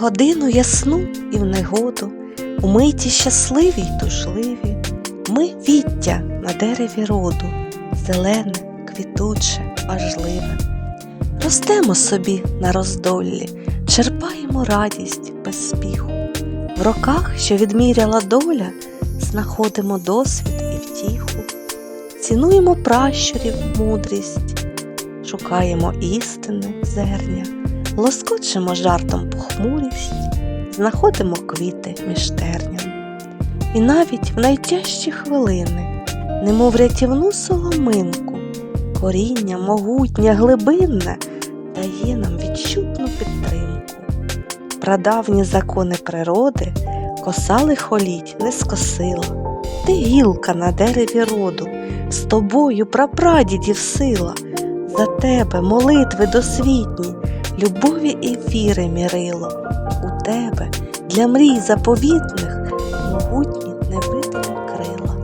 годину ясну і в негоду, у миті щасливі й тужливі, ми віття на дереві роду, зелене, квітуче, важливе. Ростемо собі на роздоллі, черпаємо радість без спіху. В роках, що відміряла доля, знаходимо досвід і втіху, цінуємо пращурів мудрість, шукаємо істини зерня, лоскочемо жартом похмурість, знаходимо квіти між терням. І навіть в найтяжчі хвилини, немов рятівну соломинку, коріння могутнє, глибинне дає нам відчутну підтримку. Прадавні закони природи коса лихоліть не скосила. Ти гілка на дереві роду, з тобою прапрадідів сила, за тебе молитви досвітні, любові і віри мірило. У тебе для мрій заповітних могутні невидимі крила.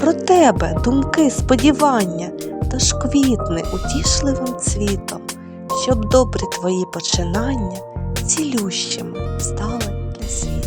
Про тебе думки, сподівання, тож квітни утішливим цвітом, щоб добрі твої починання цілющими стали для світу.